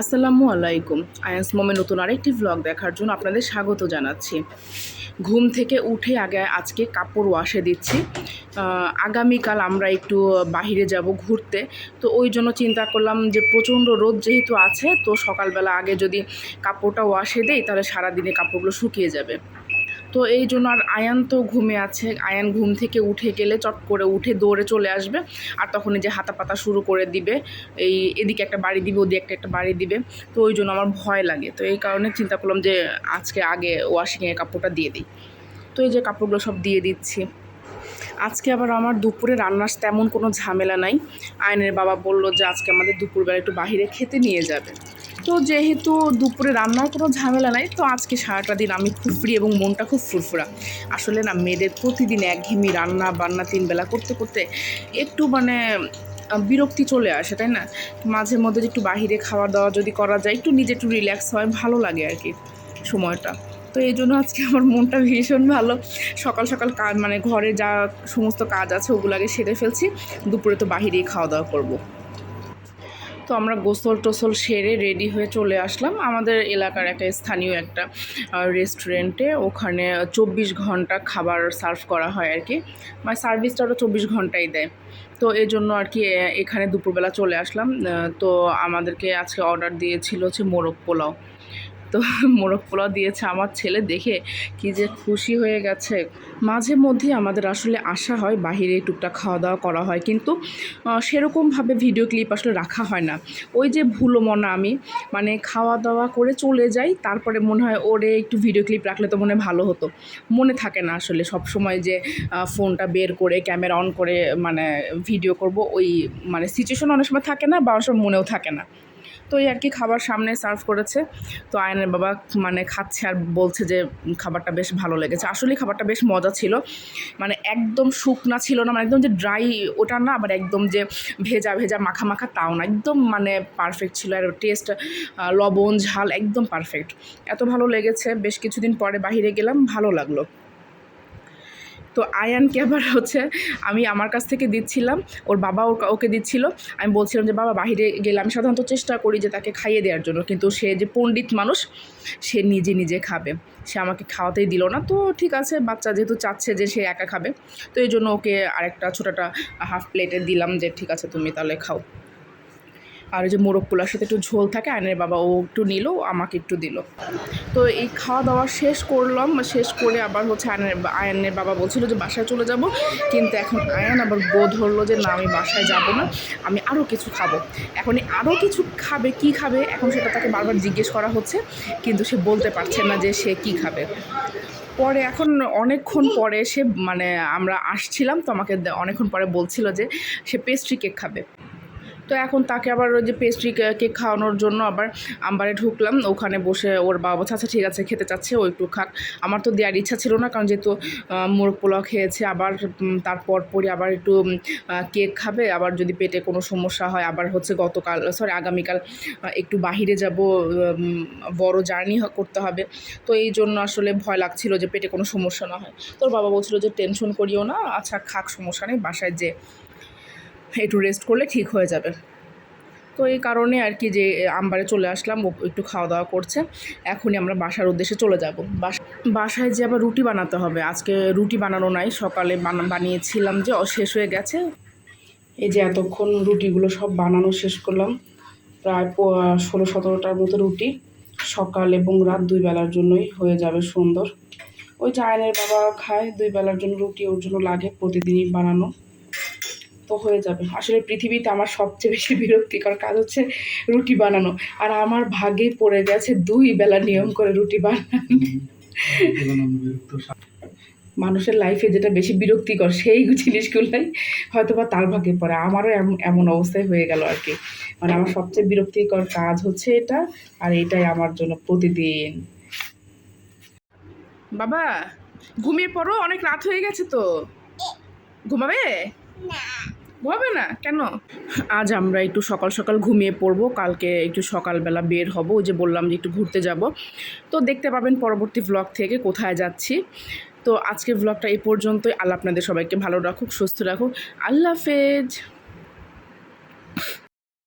আসসালামু আলাইকুম। আয়ান্স মোমে নতুন আরেকটি ভ্লগ দেখার জন্য আপনাদের স্বাগত জানাচ্ছি। ঘুম থেকে উঠে আগে আজকে কাপড় ওয়াশে দিচ্ছি। আগামীকাল আমরা একটু বাহিরে যাব ঘুরতে। তো ওই জন্য চিন্তা করলাম যে প্রচণ্ড রোদ যেহেতু আছে, তো সকালবেলা আগে যদি কাপড়টা ওয়াশে দেই, তাহলে সারাদিনে কাপড়গুলো শুকিয়ে যাবে। তো এই জন্য আর আয়ান তো ঘুমে আছে। আয়ান ঘুম থেকে উঠে গেলে চট করে উঠে দৌড়ে চলে আসবে আর তখন এই যে হাতা পাতা শুরু করে দিবে, এই এদিকে একটা বাড়ি দিবে, ওদিকে একটা একটা বাড়ি দিবে। তো ওই জন্য আমার ভয় লাগে। তো এই কারণে চিন্তা করলাম যে আজকে আগে ওয়াশিংয়ে কাপড়টা দিয়ে দিই। তো এই যে কাপড়গুলো সব দিয়ে দিচ্ছি। আজকে আবার আমার দুপুরে রান্নার তেমন কোনো ঝামেলা নাই। আয়নের বাবা বলল যে আজকে আমাদের দুপুরবেলা একটু বাইরে খেতে নিয়ে যাবে। তো যেহেতু দুপুরে রান্নার কোনো ঝামেলা নাই, তো আজকে সারাটা দিন আমি খুব ফ্রি এবং মনটা খুব ফুরফুরা। আসলে না, মেয়েদের প্রতিদিন একঘেয়েমি রান্না, বান্না তিন বেলা করতে করতে একটু মানে বিরক্তি চলে আসে, তাই না? মাঝে মধ্যে একটু বাহিরে খাওয়া দাওয়া যদি করা যায়, একটু নিজে একটু রিল্যাক্স হয় ভালো লাগে আর কি সময়টা। তো এই জন্য আজকে আমার মনটা ভীষণ ভালো। সকাল সকাল কাজ মানে ঘরে যা সমস্ত কাজ আছে, ওগুলো আগে সেরে ফেলছি। দুপুরে তো বাহিরেই খাওয়া দাওয়া করব। তো আমরা গোসল টোসল সেরে রেডি হয়ে চলে আসলাম। আমাদের এলাকার একটা স্থানীয় একটা রেস্টুরেন্টে ওখানে চব্বিশ ঘণ্টা খাবার সার্ভ করা হয় আর কি। মানে সার্ভিসটা ওরা চব্বিশ ঘন্টাই দেয়। তো এই জন্য আর কি, এখানে দুপুরবেলা চলে আসলাম। তো আমাদেরকে আজকে অর্ডার দিয়েছিল হচ্ছে মোরগ পোলাও। তো মোরগ পোলাও দিয়েছে আমার ছেলে দেখে কি যে খুশি হয়ে গেছে। মাঝে মধ্যে আমাদের আসলে আশা হয় বাহিরে টুকটাক খাওয়া দাওয়া করা হয় কিন্তু সেরকমভাবে ভিডিও ক্লিপ আসলে রাখা হয় না। ওই যে ভুলো মনা আমি মানে খাওয়া দাওয়া করে চলে যাই, তারপরে মনে হয় ওরে একটু ভিডিও ক্লিপ রাখলে তো মনে ভালো হতো। মনে থাকে না আসলে সব সময় যে ফোনটা বের করে, ক্যামেরা অন করে মানে ভিডিও করব, ওই মানে সিচুয়েশন অনেক সময় থাকে না বা অনেক সময় মনেও থাকে না। তো এই আর কি খাবার সামনে সার্ভ করেছে। তো আয়নের বাবা মানে খাচ্ছে আর বলছে যে খাবারটা বেশ ভালো লেগেছে। আসলে খাবারটা বেশ মজা ছিল। মানে একদম শুকনা ছিল না মানে একদম যে ড্রাই ওটা না আবার একদম যে ভেজা ভেজা, মাখা মাখা তাও না। একদম মানে পারফেক্ট ছিল আর টেস্ট লবণ, ঝাল একদম পারফেক্ট এত ভালো লেগেছে। বেশ কিছুদিন পরে বাইরে গেলাম, ভালো লাগল। তো আয়ানকে আবার হচ্ছে আমি আমার কাছ থেকে দিচ্ছিলাম, ওর বাবা ওকে দিচ্ছিল। আমি বলছিলাম যে, বাবা বাইরে গেলে আমি সাধারণত চেষ্টা করি যে তাকে খাইয়ে দেওয়ার জন্য। কিন্তু সে যে পণ্ডিত মানুষ, সে নিজে নিজে খাবে। সে আমাকে খাওয়াতেই দিল না। তো ঠিক আছে, বাচ্চা যেহেতু চাচ্ছে যে সে একা খাবে। তো এই জন্য ওকে আরেকটা ছোটোটা হাফ প্লেটে দিলাম যে, ঠিক আছে, তুমি তাহলে খাও। আর ওই যে মোরগ পোলার সাথে একটু ঝোল থাকে, আয়নের বাবা ও একটু নিল আমাকে একটু দিল। তো এই খাওয়া দাওয়া শেষ করলাম, শেষ করে আবার হচ্ছে আয়নের আয়নের বাবা বলছিল যে বাসায় চলে যাব, কিন্তু এখন আয়ন আবার বোধ ধরলো যে না, আমি বাসায় যাব না, আমি আরও কিছু খাব। এখন আরও কিছু খাবে, কি খাবে, এখন সেটা তাকে বারবার জিজ্ঞেস করা হচ্ছে, কিন্তু সে বলতে পারছে না যে সে কি খাবে। পরে এখন অনেকক্ষণ পরে সে মানে আমরা আসছিলাম, তো আমাকে অনেকক্ষণ পরে বলছিল যে সে পেস্ট্রি কেক খাবে। তো এখন তাকে আবার ওই যে পেস্ট্রি কেক খাওয়ানোর জন্য আবার আম্বারে ঢুকলাম। ওখানে বসে ওর বাবা বলছে আচ্ছা ঠিক আছে, খেতে চাচ্ছে, ও একটু খাক। আমার তো দেওয়ার ইচ্ছা ছিল না, কারণ যেহেতু মোরগ পোলাও খেয়েছে, আবার তারপর পরে আবার একটু কেক খাবে। আবার যদি পেটে কোনো সমস্যা হয়, আবার হচ্ছে গতকাল সরি আগামীকাল একটু বাহিরে যাব বড় জার্নি করতে হবে। তো এই জন্য আসলে ভয় লাগছিল যে পেটে কোনো সমস্যা না হয়। তোর বাবা বলছিল যে, টেনশন করিও না আচ্ছা খাক, সমস্যা নেই, বাসায় যে একটু রেস্ট করলে ঠিক হয়ে যাবে। তো এই কারণে আর কি যে আমবারে চলে আসলাম, ও একটু খাওয়া দাওয়া করছে। এখনই আমরা বাসার উদ্দেশ্যে চলে যাব। বাসায় যে আবার রুটি বানাতে হবে। আজকে রুটি বানানো নাই, সকালে বানা- বানিয়েছিলাম যে শেষ হয়ে গেছে। এই যে এতক্ষণ রুটিগুলো সব বানানো শেষ করলাম। প্রায় ষোলো সতেরোটার মতো রুটি। সকাল এবং রাত দুই বেলার জন্যই হয়ে যাবে সুন্দর। ওই চায়নের বাবা খায়, দুই বেলার জন্য রুটি ওর জন্য লাগে, প্রতিদিনই বানানো। তো হয়ে যাবে। আসলে পৃথিবীতে আমার সবচেয়ে বেশি বিরক্তিকর কাজ হচ্ছে রুটি বানানো। আর আমার ভাগে পড়ে গেছে দুই বেলা নিয়ম করে রুটি বানানো। মানুষের লাইফে যেটা বেশি বিরক্তিকর সেই জিনিসগুলোই হয়তো বা তার ভাগে পড়ে। আমারও এমন এমন অবস্থায় হয়ে গেল আর কি। মানে আমার সবচেয়ে বিরক্তিকর কাজ হচ্ছে এটা আর এটাই আমার জন্য প্রতিদিন। বাবা ঘুমিয়ে পড়ো অনেক রাত হয়ে গেছে তো। ঘুমাবে? ঘুমাবে না? কেন? আজ আমরা একটু সকাল সকাল ঘুমিয়ে পড়ব, কালকে একটু সকালবেলা বের হব, ওই যে বললাম যে একটু ঘুরতে যাব। তো দেখতে পাবেন পরবর্তী ব্লগ থেকে কোথায় যাচ্ছি। তো আজকের ব্লগটা এই পর্যন্তই। আল্লাহ আপনাদের সবাইকে ভালো রাখুক, সুস্থ রাখুক। আল্লাহ হাফেজ।